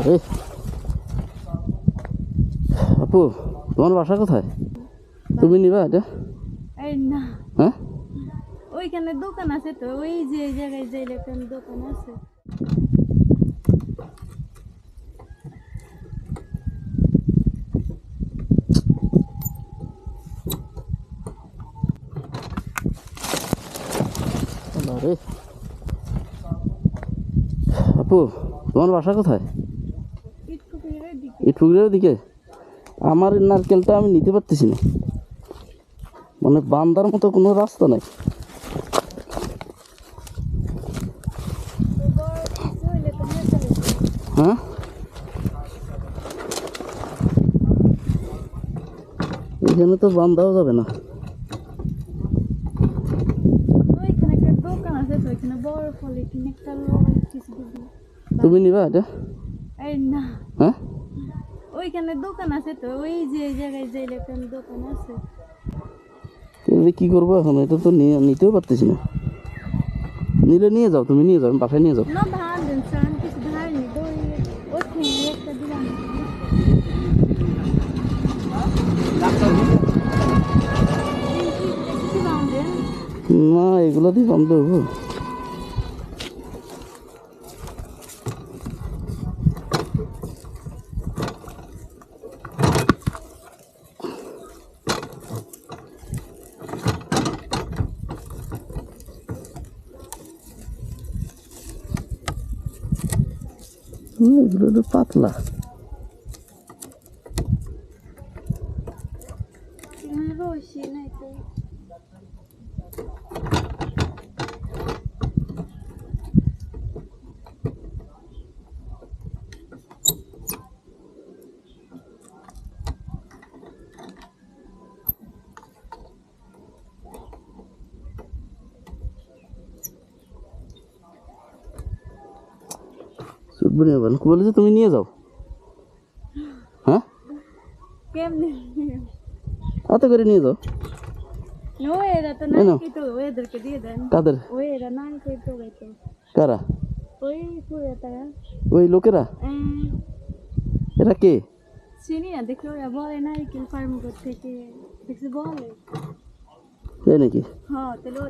আরে আপু তোমার বাসা কোথায়? তুমি নিবা এটা? এই না। হ্যাঁ? ওইখানে দোকান আছে তো ওই যে জায়গায় যাইলে দোকান আছে। আপু তোমার বাসা কোথায়? এই টুকরের দিকে? আমার নারকেলটা আমি নিতে পারতেছি না। মানে বান্দার মতো কোনো রাস্তা নাই। হ্যাঁ? এখানে তো বান্ধাও যাবে না। তুমি নিবা এটা? হ্যাঁ? ওইখানে দোকান আছে তো ওই যে জায়গায় যাইলে একটা দোকান আছে। তাহলে কি করব এখন? এটা তো নিয়ে নিতেও পারতেছি না। নিলে নিয়ে যাও তুমি নিয়ে যাও বাসায় নিয়ে যাও। না ধান দেন সান কিছু ধার নি দই একটা দিলাম। না এগুলো দিয়ে কম দেবো Nu, vurdu patla. În roșii, n-ai নাই তো চুটবো নিয়ে যাবেন বলে যে তুমি নিয়ে যাও। হ্যাঁ? হাতে করে নিয়ে যাও। কাদের? কারা? ওই লোকেরা? এরা কে? চিনি না দেখল ওরা বলে নারকেল ফার্ম থেকে দেখছি বলে। তাই নাকি? হ্যাঁ তাহলে